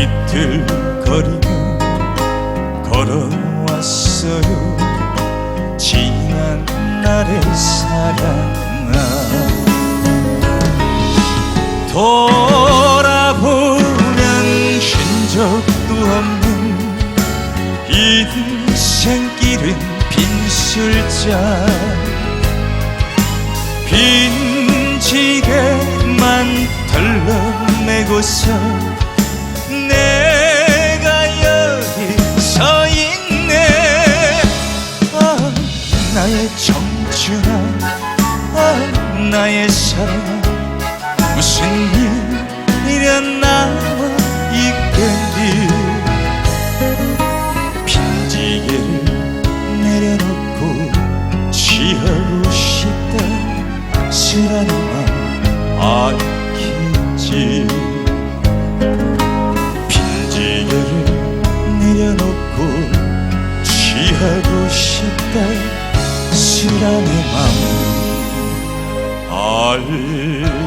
비틀거리며 걸어왔어요. 지난 날의 사랑아. 돌아보면 흔적도 없는 인생길은 빈술자. 빈지게만 덜러매고서 나의 사랑아 무슨 남아 있겠니? 빈지게를 내려놓고 취하고 싶다. 쓰라는 맘 알겠지. 빈지게를 내려놓고 취하고 싶다. 쓰라는 맘 알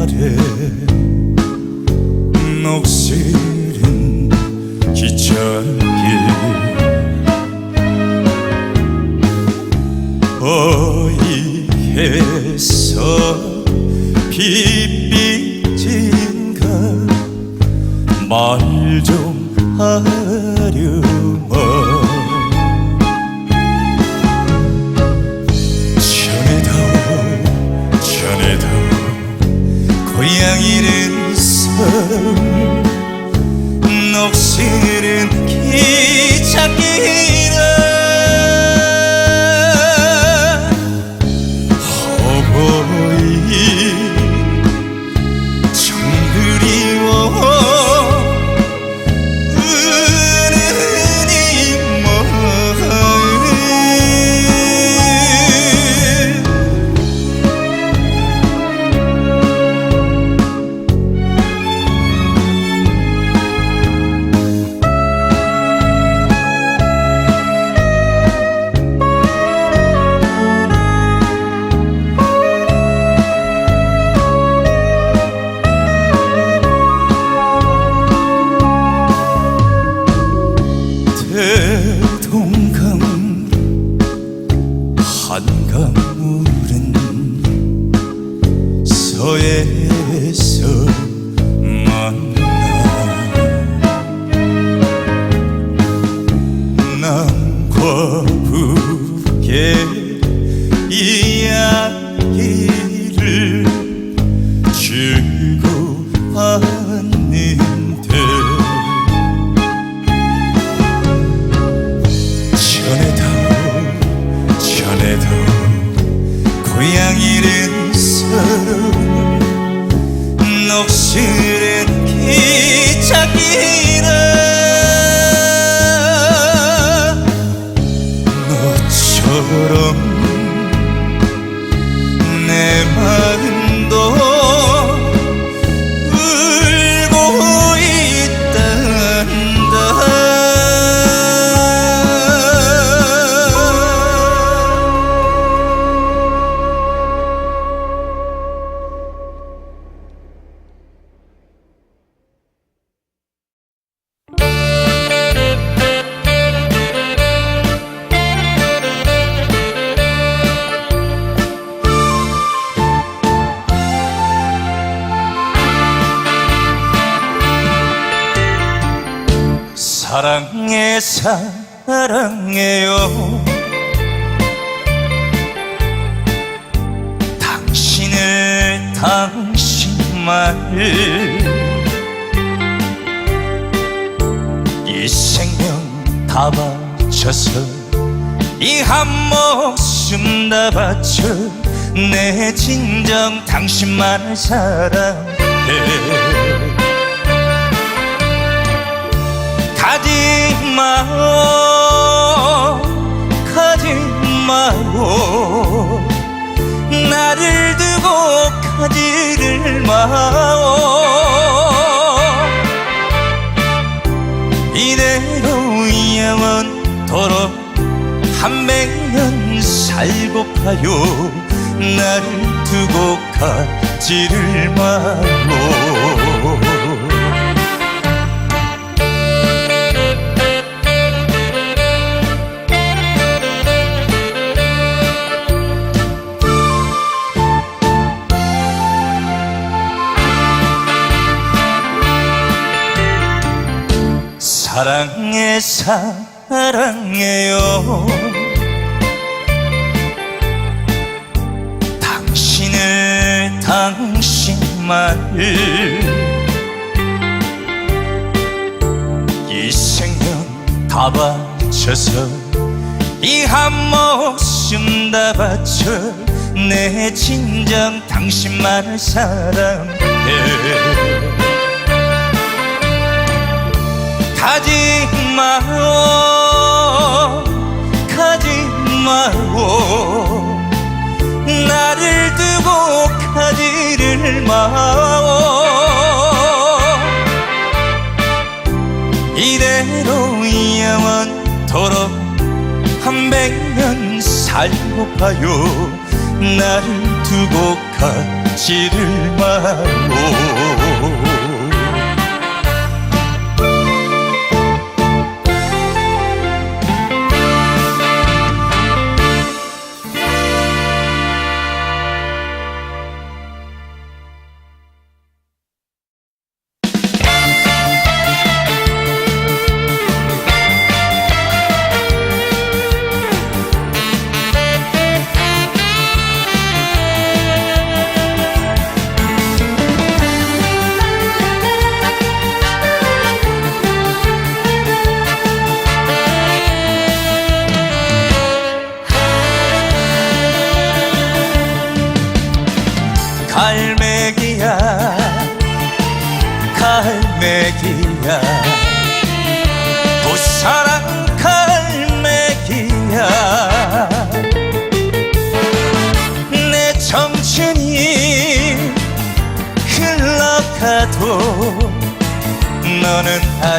아래 녹슬은 기차길 어이해서 빛비진가? 말 사랑해 사랑해요. 당신을 당신만 이 생명 다 바쳐서 이 한 목숨 다 바쳐 내 진정 당신만을 사랑해 가지 마오 가지 마오. 나를 두고 가지를 마오. 이대로 영원토록 한백년 살고파요. 나를 두고 가지를 마오 사랑해 사랑해요. 당신을 당신만을 이 생명 다 바쳐서 이한 목숨 다 바쳐 내 진정 당신만을 사랑해 가지 마오. 가지 마오. 나를 두고 가지를 마오. 이대로 영원토록 한백년 살고파요. 나를 두고 가지를 마오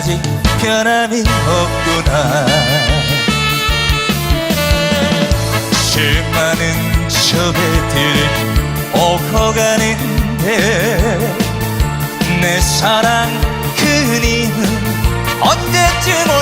아직 변함이 없구나. 수많은 저배들 오고 가는데 내 사랑 그님은 언제쯤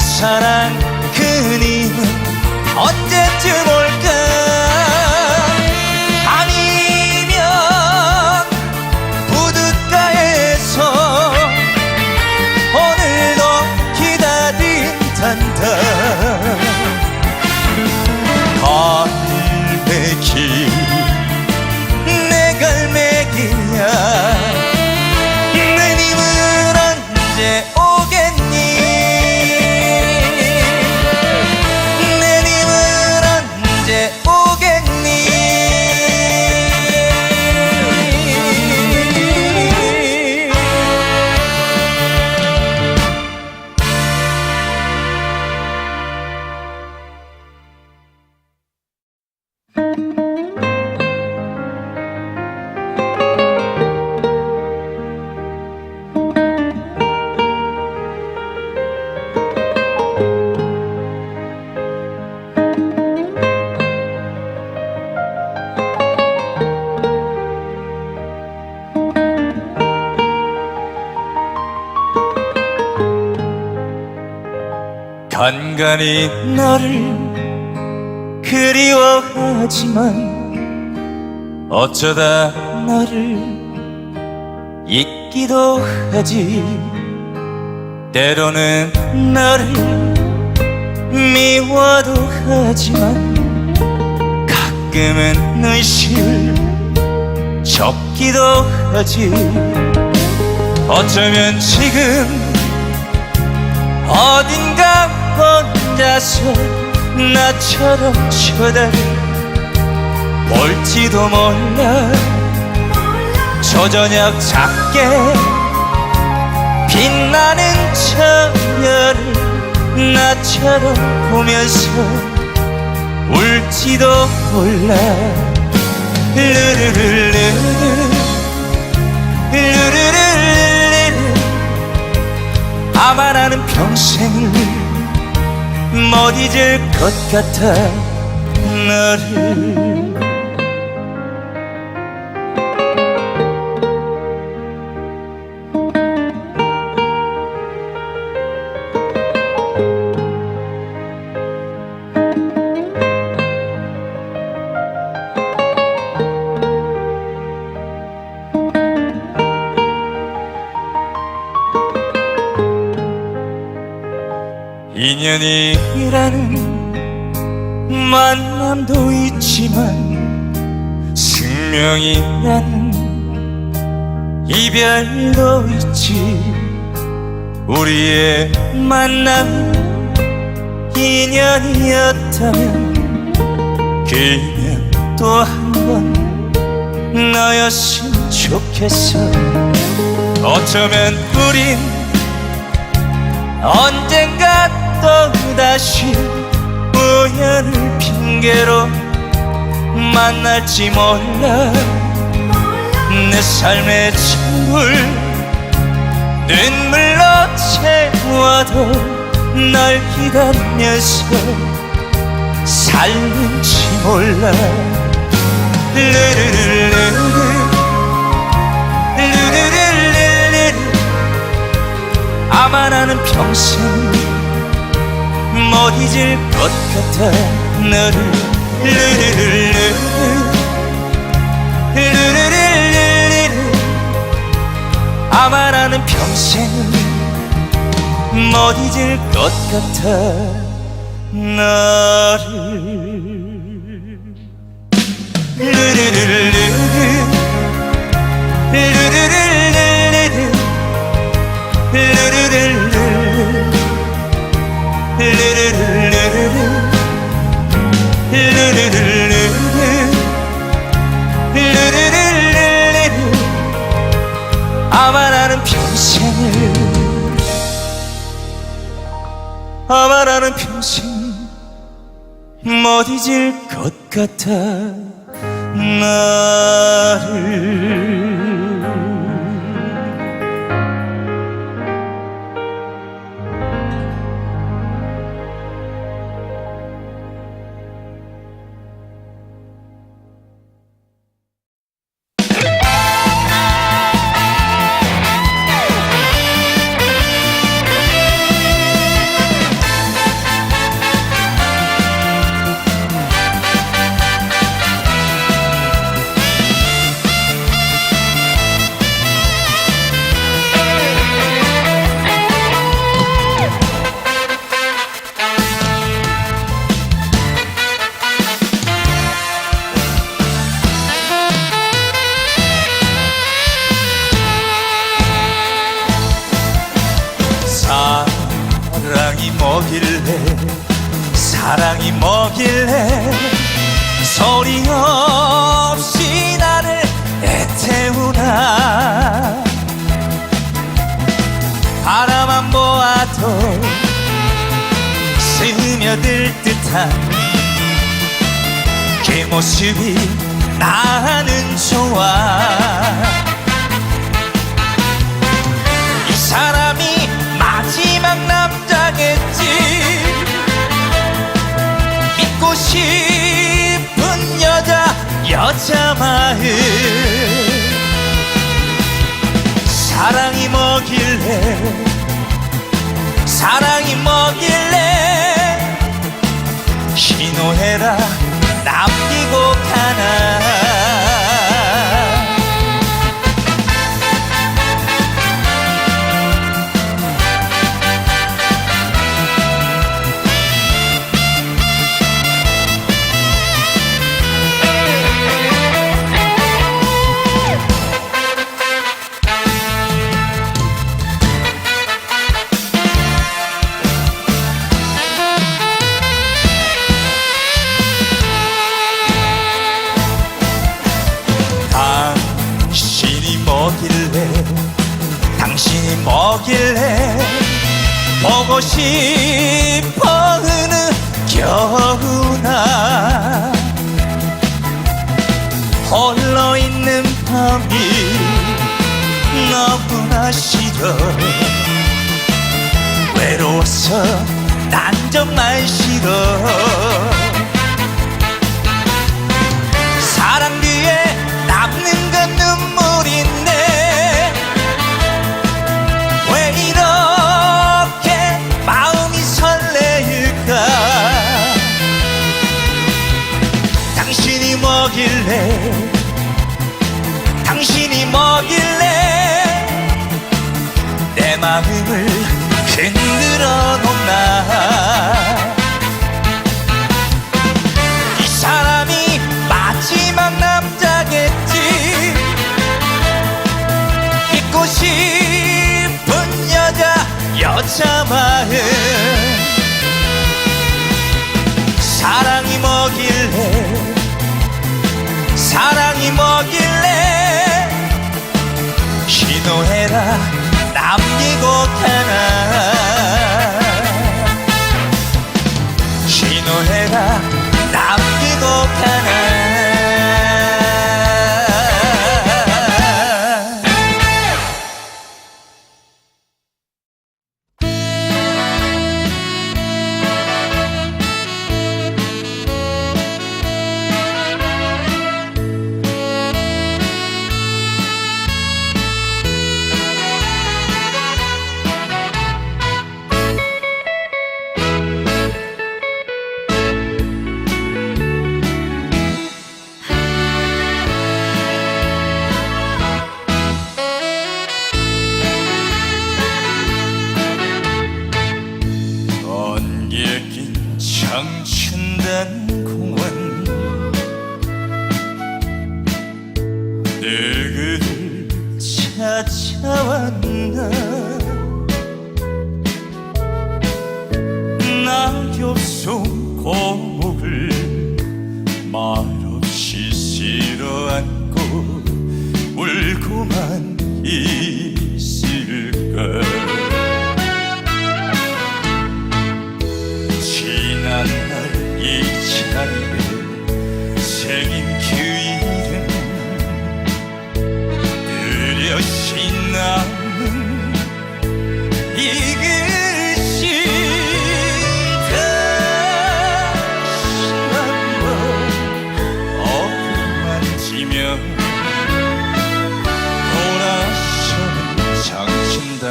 사랑 그님은 언제쯤 간간히 너를 그리워하지만 어쩌다 너를 잊기도 하지. 때로는 너를 미워도 하지만 가끔은 의식을 적기도 하지. 어쩌면 지금 어딘가 혼자서 나처럼 쳐다를 볼지도 몰라. 저 저녁 작게 빛나는 저별을 나처럼 보면서 울지도 몰라. 르르르르 르 르르르르르 아마 나는 평생을 못 잊을 것 같아 너를 인연이라는 만남도 있지만 승명이라는 이별도 있지. 우리의 만남 인연이었다면 길면 또 한 번 너였으면 좋겠어. 어쩌면 우린 언젠가 또다시 우연을 핑계로 만날지 몰라. 내 삶의 찬물 눈물로 채워도 널 기다리면서 살는지 몰라. 르르르르르 아마 나는 평생 못 잊을 것 같아. 너를 르르르르르 르르르르르 아마 나는 평생 못 잊을 것 같아 너를 것 같아 나를 뭐길래 사랑이 뭐길래 소리 없이 나를 애태우나. 바라만 보아도 스며들 듯한 그 모습이 나는 좋아 여자 마음 사랑이 뭐길래? 사랑이 뭐길래? 희노애라 남기고 가나 싶어 흐는 겨우나. 홀로 있는 밤이 너무나 싫어. 외로워서 난 정말 싫어 뭐길래? 당신이 뭐길래? 내 마음을 흔들어 놓나? 이 사람이 마지막 남자겠지. 믿고 싶은 여자 여자 마 남기고 가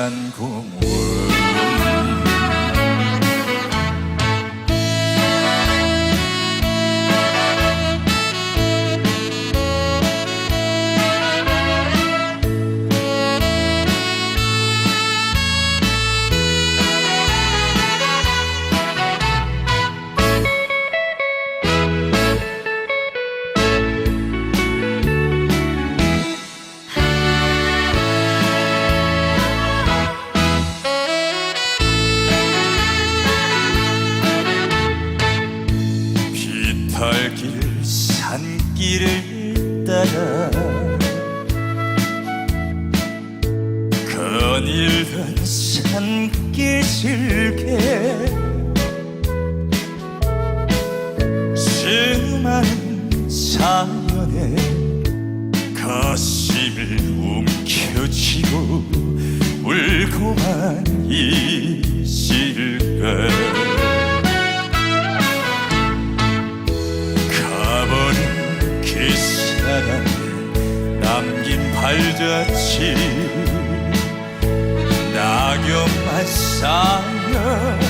难过 발자취 낙엽만 쌓여